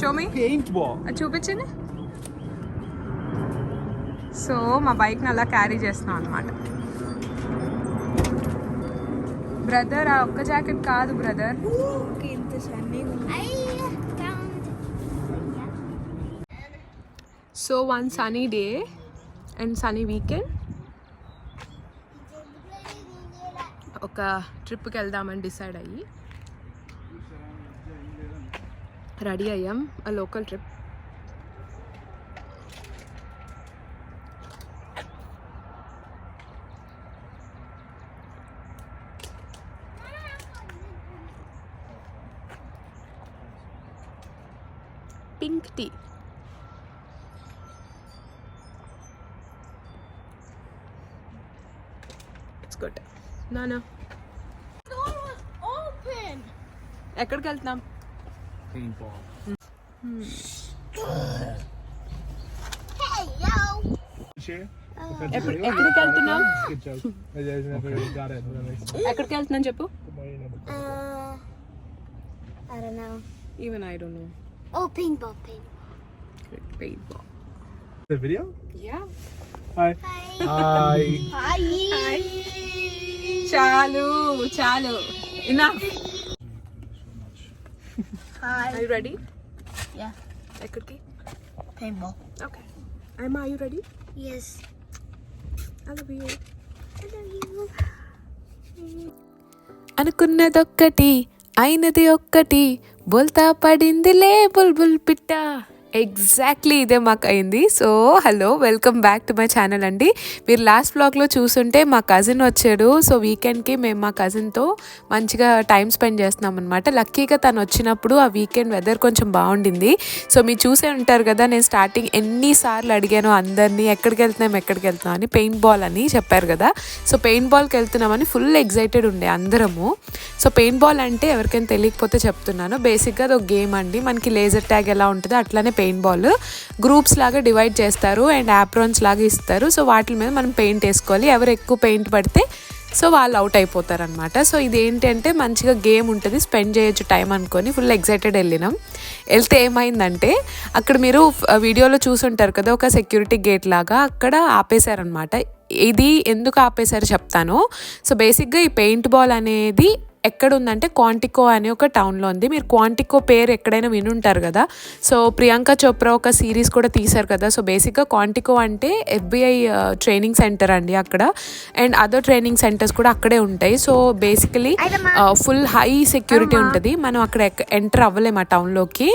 Xiaomi paintball చూపించండి. So మా బైక్ని అలా క్యారీ చేస్తున్నాం అనమాట బ్రదర్ ఆ ఒక్క జాకెట్ కాదు brother so one sunny day and sunny weekend ఒక ట్రిప్కి వెళ్దామని డిసైడ్ అయ్యి. రెడీ అయ్యాం ఆ local trip pink tea it's good నానా ఎక్కడికి వెళ్తున్నాం? పెయింట్ బాల్ ఎప్పుడు- ఎక్కడికి వెళ్తున్నాం Good joke. I just never really got it. but that makes sense. ఎక్కడికి వెళ్తున్నాం చెప్పు Uh, I don't know. Even I don't know Oh, paintball, paintball. Paintball The video? Yeah Hi. Hi. Hi. చాలు చాలు ఇనా Hi. I ready Yeah. ఎక్కడికి Paintball. Okay I'm I you ready Yes. I love you I love you. అనుకున్నదొక్కటి అయినది ఒక్కటి బోల్తా పడిందిలే బుల్బుల్ పిట్ట exactly ఇదే మాకు అయింది. So hello welcome back to my channel అండి. మీరు లాస్ట్ బ్లాగ్లో చూసుంటే మా కజిన్ వచ్చాడు. సో వీకెండ్కి మేము మా కజిన్తో మంచిగా టైం స్పెండ్ చేస్తున్నాం అనమాట లక్కీగా తను వచ్చినప్పుడు ఆ వీకెండ్ వెదర్ కొంచెం బాగుండింది. సో మీరు చూసే ఉంటారు కదా నేను స్టార్టింగ్ ఎన్నిసార్లు అడిగాను అందరినీ ఎక్కడికి వెళ్తున్నాం ఎక్కడికి వెళ్తున్నాం అని పెయింట్ బాల్ అని చెప్పారు కదా. సో పెయింట్ బాల్కి వెళ్తున్నామని ఫుల్ ఎగ్జైటెడ్ ఉండే అందరము. సో పెయింట్ బాల్ అంటే ఎవరికైనా తెలియకపోతే చెప్తున్నాను. బేసిక్గా అది ఒక గేమ్ అండి. మనకి లేజర్ ట్యాగ్ ఎలా ఉంటుందో అట్లానే పెయింట్ పెయింట్ బాల్. గ్రూప్స్ లాగా డివైడ్ చేస్తారు అండ్ యాప్రాన్స్ లాగా ఇస్తారు. సో వాటి మీద మనం పెయింట్ వేసుకోవాలి. ఎవరు ఎక్కువ పెయింట్ పడితే సో వాళ్ళు అవుట్ అయిపోతారు అనమాట సో ఇది ఏంటంటే మంచిగా గేమ్ ఉంటుంది. స్పెండ్ చేయొచ్చు టైం అనుకొని ఫుల్ ఎగ్జైటెడ్ వెళ్ళినాం. వెళ్తే ఏమైందంటే అక్కడ మీరు వీడియోలో చూసుంటారు కదా ఒక సెక్యూరిటీ గేట్ లాగా అక్కడ ఆపేశారనమాట ఇది ఎందుకు ఆపేశారు చెప్తాను. సో బేసిక్గా ఈ పెయింట్ బాల్ అనేది ఎక్కడ ఉందంటే క్వాంటికో అనే ఒక టౌన్లో ఉంది. మీరు క్వాంటికో పేరు ఎక్కడైనా వినుంటారు కదా. సో ప్రియాంక చోప్రా ఒక సిరీస్ కూడా తీశారు కదా. సో బేసిక్గా క్వాంటికో అంటే ఎఫ్బిఐ ట్రైనింగ్ సెంటర్ అండి అక్కడ. అండ్ అదర్ ట్రైనింగ్ సెంటర్స్ కూడా అక్కడే ఉంటాయి. So basically full high security ఉంటుంది. మనం అక్కడ ఎంటర్ అవ్వలేము ఆ టౌన్లోకి.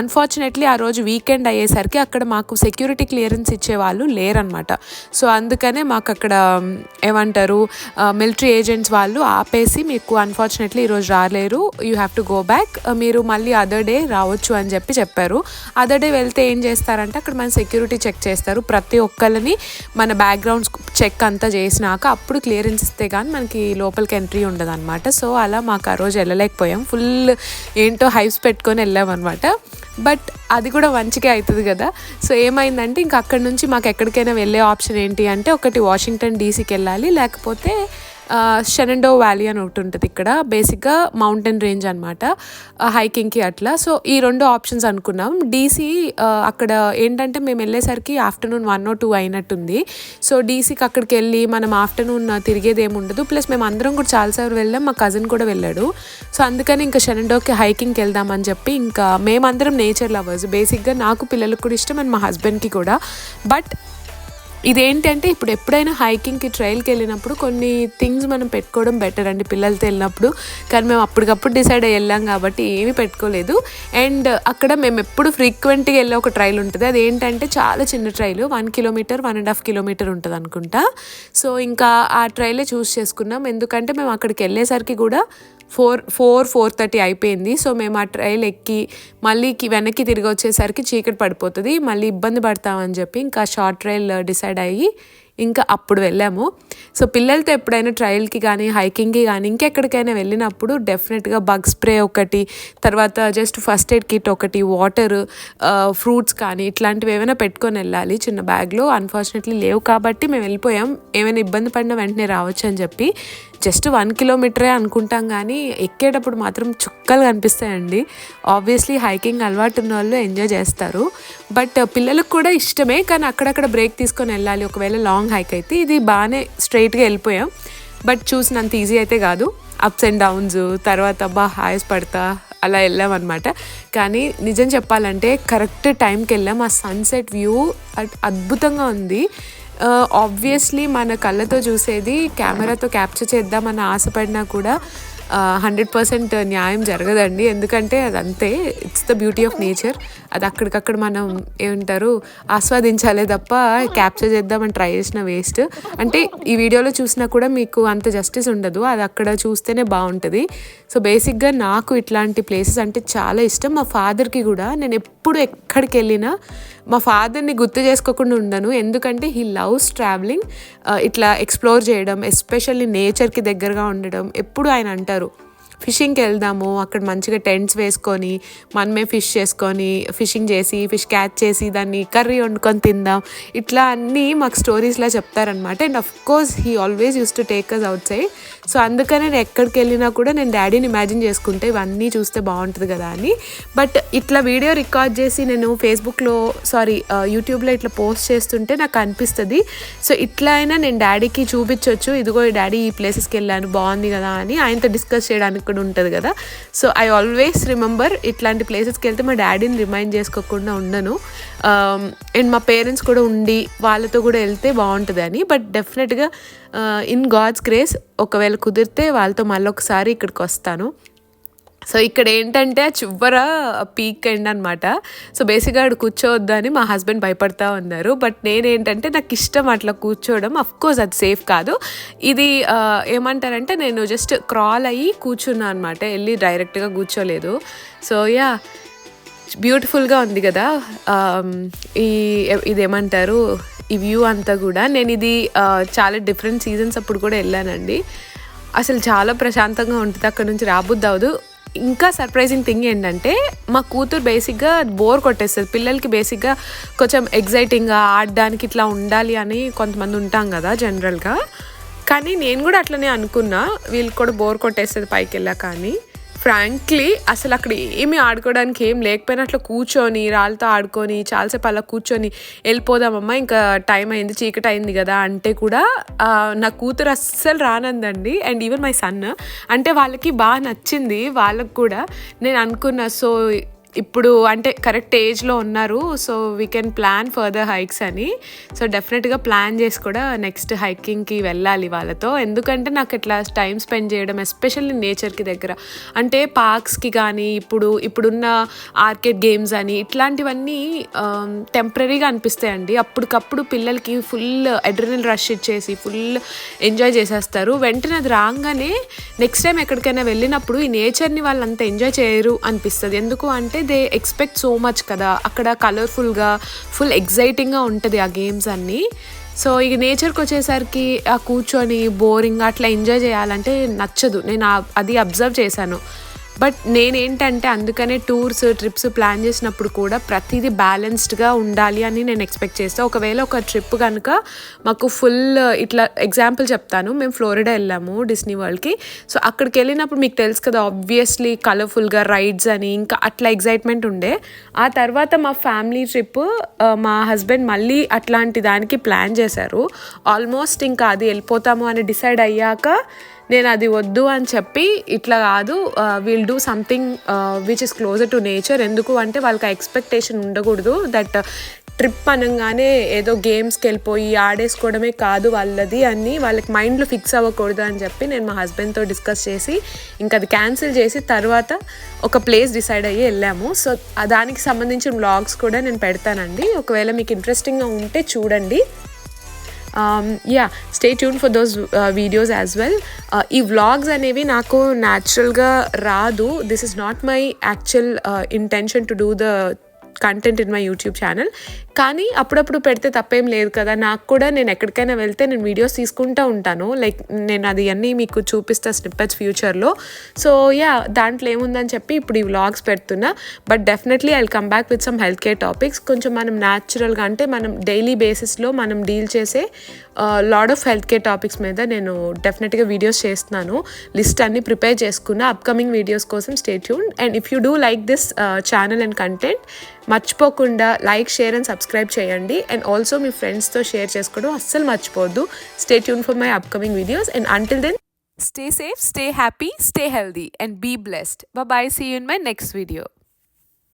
అన్ఫార్చునేట్లీ ఆ రోజు వీకెండ్ అయ్యేసరికి అక్కడ మాకు సెక్యూరిటీ క్లియరెన్స్ ఇచ్చే వాళ్ళు లేరనమాట సో అందుకనే మాకు అక్కడ ఏమంటారు మిలిటరీ ఏజెంట్స్ వాళ్ళు ఆపేసి మీకు అన్ఫార్చునేట్లీ ఈరోజు రాలేరు. You have to go back మీరు మళ్ళీ అదర్ డే రావచ్చు అని చెప్పి చెప్పారు. అదర్ డే వెళ్తే ఏం చేస్తారంటే అక్కడ మన సెక్యూరిటీ చెక్ చేస్తారు. ప్రతి ఒక్కరిని మన బ్యాక్గ్రౌండ్స్ చెక్ అంతా చేసినాక అప్పుడు క్లియరెన్స్ ఇస్తే కానీ మనకి లోపలికి ఎంట్రీ ఉండదు అనమాట సో అలా మాకు ఆ రోజు వెళ్ళలేకపోయాం. ఫుల్ ఏంటో హైప్స్ పెట్టుకొని వెళ్ళామన్నమాట. బట్ అది కూడా మంచిగా అవుతుంది కదా. సో ఏమైందంటే ఇంకా అక్కడ నుంచి మాకు ఎక్కడికైనా వెళ్ళే ఆప్షన్ ఏంటి అంటే ఒకటి వాషింగ్టన్ డీసీకి వెళ్ళాలి. లేకపోతే షెనండో వ్యాలీ అని ఒకటి ఉంటుంది ఇక్కడ. బేసిక్గా మౌంటైన్ రేంజ్ అనమాట హైకింగ్కి అట్లా. సో ఈ రెండు ఆప్షన్స్ అనుకున్నాం. డీసీ అక్కడ ఏంటంటే మేము వెళ్ళేసరికి ఆఫ్టర్నూన్ వన్ ఓ టూ అయినట్టుంది. సో డీసీకి అక్కడికి వెళ్ళి మనం ఆఫ్టర్నూన్ తిరిగేది ఏమి ఉండదు. ప్లస్ మేము అందరం కూడా చాలాసార్లు వెళ్ళాం. మా కజిన్ కూడా వెళ్ళాడు. సో అందుకని ఇంకా షెనండోకి హైకింగ్కి వెళ్దామని చెప్పి ఇంకా మేమందరం నేచర్ లవర్స్ బేసిక్గా నాకు పిల్లలకు కూడా ఇష్టం అండ్ మా హస్బెండ్కి కూడా. బట్ ఇదేంటంటే ఇప్పుడు ఎప్పుడైనా హైకింగ్కి ట్రైల్కి వెళ్ళినప్పుడు కొన్ని థింగ్స్ మనం పెట్టుకోవడం బెటర్ అండి పిల్లలతో వెళ్ళినప్పుడు. కానీ మేము అప్పటికప్పుడు డిసైడ్ అయ్యి వెళ్ళాం కాబట్టి ఏమీ పెట్టుకోలేదు. అండ్ అక్కడ మేము ఎప్పుడు ఫ్రీక్వెంట్గా వెళ్ళే ఒక ట్రైల్ ఉంటుంది. అది ఏంటంటే చాలా చిన్న trail one kilometre one and half kilometre ఉంటుంది అనుకుంటా. సో ఇంకా ఆ ట్రైలే చూస్ చేసుకున్నాం. ఎందుకంటే మేము అక్కడికి వెళ్ళేసరికి కూడా ఫోర్ ఫోర్ ఫోర్ థర్టీ అయిపోయింది. సో మేము ఆ ట్రైల్ ఎక్కి మళ్ళీ వెనక్కి తిరిగి వచ్చేసరికి చీకటి పడిపోతుంది. మళ్ళీ ఇబ్బంది పడతామని చెప్పి ఇంకా షార్ట్ ట్రైల్ డిసైడ్ అయ్యి ఇంకా అప్పుడు వెళ్ళాము. సో పిల్లలతో ఎప్పుడైనా ట్రయల్కి కానీ హైకింగ్కి కానీ ఇంకెక్కడికైనా వెళ్ళినప్పుడు డెఫినెట్గా బగ్ స్ప్రే ఒకటి తర్వాత జస్ట్ ఫస్ట్ ఎయిడ్ కిట్ ఒకటి వాటర్ ఫ్రూట్స్ కానీ ఇట్లాంటివి ఏమైనా పెట్టుకొని వెళ్ళాలి చిన్న బ్యాగ్లో అన్ఫార్చునేట్లీ లేవు కాబట్టి మేము వెళ్ళిపోయాం. ఏమైనా ఇబ్బంది పడినా వెంటనే రావచ్చు అని చెప్పి జస్ట్ వన్ కిలోమీటరే అనుకుంటాం కానీ ఎక్కేటప్పుడు మాత్రం చుక్కలు కనిపిస్తాయండి. ఆబ్వియస్లీ హైకింగ్ అలవాటు ఉన్న వాళ్ళు ఎంజాయ్ చేస్తారు. బట్ uh, పిల్లలకు కూడా ఇష్టమే కానీ అక్కడక్కడ బ్రేక్ తీసుకొని వెళ్ళాలి. ఒకవేళ లాంగ్ హైక్ అయితే ఇది బాగానే స్ట్రైట్గా వెళ్ళిపోయాం. బట్ చూసినంత ఈజీ అయితే కాదు. అప్స్ అండ్ డౌన్స్ తర్వాత బా హాయస్ పడతా అలా వెళ్ళామన్నమాట కానీ నిజం చెప్పాలంటే కరెక్ట్ టైంకి వెళ్ళాం. ఆ సన్సెట్ వ్యూ అద్భుతంగా ఉంది. Uh, ఆబ్వియస్లీ మన కళ్ళతో చూసేది కెమెరాతో క్యాప్చర్ చేద్దామని ఆశపడినా కూడా uh, హండ్రెడ్ పర్సెంట్ న్యాయం జరగదండి. ఎందుకంటే అది అంతే it's the beauty of nature అది అక్కడికక్కడ మనం ఏమంటారు ఆస్వాదించాలే తప్ప క్యాప్చర్ చేద్దామని ట్రై చేసిన వేస్ట్ అంటే ఈ వీడియోలో చూసినా కూడా మీకు అంత జస్టిస్ ఉండదు. అది అక్కడ చూస్తేనే బాగుంటుంది. సో బేసిక్గా నాకు ఇట్లాంటి ప్లేసెస్ అంటే చాలా ఇష్టం. మా ఫాదర్కి కూడా నేను ఎప్పుడు ఎక్కడికి వెళ్ళినా మా ఫాదర్ని గుర్తు చేసుకోకుండా ఉండను. ఎందుకంటే హీ లవ్స్ ట్రావెలింగ్ ఇట్లా ఎక్స్ప్లోర్ చేయడం ఎస్పెషల్లీ నేచర్కి దగ్గరగా ఉండడం ఎప్పుడు ఆయన అంటారు. ఫిషింగ్కి వెళ్దాము అక్కడ మంచిగా టెంట్స్ వేసుకొని మనమే ఫిష్ చేసుకొని ఫిషింగ్ చేసి ఫిష్ క్యాచ్ చేసి దాన్ని కర్రీ వండుకొని తిందాం. ఇట్లా అన్నీ మాకు స్టోరీస్లా చెప్తారనమాట and of course he always use to take us outside so అందుకనే నేను ఎక్కడికి వెళ్ళినా కూడా నేను డాడీని ఇమాజిన్ చేసుకుంటే ఇవన్నీ చూస్తే బాగుంటుంది కదా అని. బట్ ఇట్లా వీడియో రికార్డ్ చేసి నేను ఫేస్బుక్లో సారీ యూట్యూబ్లో ఇట్లా పోస్ట్ చేస్తుంటే నాకు అనిపిస్తుంది. సో ఇట్లా అయినా నేను డాడీకి చూపించవచ్చు ఇదిగో డాడీ ఈ ప్లేసెస్కి వెళ్ళాను బాగుంది కదా అని ఆయనతో డిస్కస్ చేయడానికి కూడా ఉంటుంది కదా. సో ఐ ఆల్వేస్ రిమెంబర్ ఇట్లాంటి ప్లేసెస్కి వెళ్తే మా డాడీని రిమైండ్ చేసుకోకుండా ఉండను. అండ్ మా పేరెంట్స్ కూడా ఉండి వాళ్ళతో కూడా వెళ్తే బాగుంటుంది అని బట్ డెఫినెట్గా ఇన్ గాడ్స్ గ్రేస్ ఒకవేళ కుదిరితే వాళ్ళతో మళ్ళీ ఒకసారి ఇక్కడికి వస్తాను సో ఇక్కడ ఏంటంటే చివర పీక్ ఎండ్ అనమాట సో బేసిక్గా ఆడు కూర్చోవద్దని మా హస్బెండ్ భయపడతా ఉన్నారు బట్ నేనేంటంటే నాకు ఇష్టం అట్లా కూర్చోవడం అఫ్ కోర్స్ అది సేఫ్ కాదు ఇది ఏమంటారంటే నేను జస్ట్ క్రాల్ అయ్యి కూర్చున్నా అనమాట వెళ్ళి డైరెక్ట్గా కూర్చోలేదు సో యా బ్యూటిఫుల్గా ఉంది కదా. ఈ ఇదేమంటారు? ఈ వ్యూ అంతా కూడా. నేను ఇది చాలా డిఫరెంట్ సీజన్స్ అప్పుడు కూడా వెళ్ళానండి. అసలు చాలా ప్రశాంతంగా ఉంటుంది. అక్కడ నుంచి రాబుద్ది అవదు ఇంకా సర్ప్రైజింగ్ థింగ్ ఏంటంటే మా కూతురు బేసిక్గా బోర్ కొట్టేస్తుంది. పిల్లలకి బేసిక్గా కొంచెం ఎగ్జైటింగ్గా ఆడడానికి ఇట్లా ఉండాలి అని కొంతమంది ఉంటాం కదా జనరల్గా కానీ నేను కూడా అట్లనే అనుకున్నా. వీళ్ళకి కూడా బోర్ కొట్టేస్తుంది పైకి వెళ్ళాక కానీ ఫ్రాంక్లీ అసలు అక్కడ ఏమీ ఆడుకోవడానికి ఏం లేకపోయినా అట్లా కూర్చొని రాళ్ళతో ఆడుకొని చాలాసేపు అలా కూర్చొని వెళ్ళిపోదామమ్మా ఇంకా టైం అయింది చీకటి అయింది కదా అంటే కూడా నా కూతురు అస్సలు రానందండి. అండ్ ఈవెన్ మై సన్ అంటే వాళ్ళకి బాగా నచ్చింది వాళ్ళకి కూడా నేను అనుకున్నా సో ఇప్పుడు అంటే కరెక్ట్ ఏజ్లో ఉన్నారు so we can plan further hikes అని. సో డెఫినెట్గా ప్లాన్ చేసి కూడా నెక్స్ట్ హైకింగ్కి వెళ్ళాలి వాళ్ళతో. ఎందుకంటే నాకు ఇట్లా టైం స్పెండ్ చేయడం ఎస్పెషల్లీ నేచర్కి దగ్గర. అంటే పార్క్స్కి కానీ ఇప్పుడు ఇప్పుడున్న ఆర్కేడ్ గేమ్స్ అని ఇట్లాంటివన్నీ um, టెంపరీగా అనిపిస్తాయండి. అప్పటికప్పుడు పిల్లలకి ఫుల్ అడ్రినల్ రష్ ఇచ్చేసి ఫుల్ ఎంజాయ్ చేసేస్తారు. వెంటనే అది రాగానే నెక్స్ట్ టైం ఎక్కడికైనా వెళ్ళినప్పుడు ఈ నేచర్ని వాళ్ళు అంత ఎంజాయ్ చేయరు అనిపిస్తుంది. ఎందుకు అంటే దే ఎక్స్పెక్ట్ సో మచ్ కదా. అక్కడ కలర్ఫుల్గా ఫుల్ ఎగ్జైటింగ్గా ఉంటుంది ఆ గేమ్స్ అన్నీ. సో ఇక నేచర్కి వచ్చేసరికి ఆ కూర్చొని బోరింగ్ అట్లా ఎంజాయ్ చేయాలంటే నచ్చదు. నేను అది అబ్జర్వ్ చేశాను. బట్ నేనేంటంటే అందుకనే టూర్స్ ట్రిప్స్ ప్లాన్ చేసినప్పుడు కూడా ప్రతిదీ బ్యాలెన్స్డ్గా ఉండాలి అని నేను ఎక్స్పెక్ట్ చేస్తాను ఒకవేళ ఒక ట్రిప్ కనుక మాకు ఫుల్ ఇట్లా ఎగ్జాంపుల్ చెప్తాను. మేము ఫ్లోరిడా వెళ్ళాము డిస్నీ వరల్డ్కి. సో అక్కడికి వెళ్ళినప్పుడు మీకు తెలుసు కదా ఆబ్వియస్లీ కలర్ఫుల్గా రైడ్స్ అని ఇంకా అట్లా ఎగ్జైట్మెంట్ ఉండే. ఆ తర్వాత మా ఫ్యామిలీ ట్రిప్ మా హస్బెండ్ మళ్ళీ అట్లాంటి దానికి ప్లాన్ చేశారు. ఆల్మోస్ట్ ఇంకా అది వెళ్ళిపోతాము అని డిసైడ్ అయ్యాక నేను అది వద్దు అని చెప్పి ఇట్లా కాదు will do something which is closer to nature ఎందుకు అంటే వాళ్ళకి ఎక్స్పెక్టేషన్ ఉండకూడదు దట్ ట్రిప్ అనగానే ఏదో గేమ్స్కి వెళ్ళిపోయి ఆడేసుకోవడమే కాదు వాళ్ళది అని వాళ్ళకి మైండ్లో ఫిక్స్ అవ్వకూడదు అని చెప్పి నేను మా హస్బెండ్తో డిస్కస్ చేసి ఇంకా అది క్యాన్సిల్ చేసి తర్వాత ఒక ప్లేస్ డిసైడ్ అయ్యి వెళ్ళాము. సో దానికి సంబంధించిన వ్లాగ్స్ కూడా నేను పెడతానండి. ఒకవేళ మీకు ఇంట్రెస్టింగ్గా ఉంటే చూడండి. Yeah stay tuned for those videos as well ఈ వ్లాగ్స్ అనేవి నాకు న్యాచురల్గా రాదు. This is not my actual intention to do the content in my YouTube channel కానీ అప్పుడప్పుడు పెడితే తప్పేం లేదు కదా. నాకు కూడా నేను ఎక్కడికైనా వెళ్తే నేను వీడియోస్ తీసుకుంటూ ఉంటాను. లైక్ నేను అది అన్నీ మీకు చూపిస్తా స్నిప్పెట్స్ ఫ్యూచర్లో సో యా దాంట్లో ఏముందని చెప్పి ఇప్పుడు ఈ వ్లాగ్స్ పెడుతున్నా. But definitely I come back with some health care topics కొంచెం మనం న్యాచురల్గా అంటే మనం డైలీ బేసిస్లో మనం డీల్ చేసే lot of health care topics మీద నేను డెఫినెట్గా వీడియోస్ చేస్తున్నాను. లిస్ట్ అన్ని ప్రిపేర్ చేసుకున్న అప్కమింగ్ వీడియోస్ కోసం stay tuned and if you do like this channel and content మర్చిపోకుండా లైక్ షేర్ అండ్ సబ్స్క్రైబ్ చేయండి. అండ్ ఆల్సో మీ ఫ్రెండ్స్తో షేర్ చేసుకోవడం అస్సలు మర్చిపోవద్దు. Stay tuned for my upcoming videos and until then stay safe stay happy stay healthy and be blessed bye see you in my next video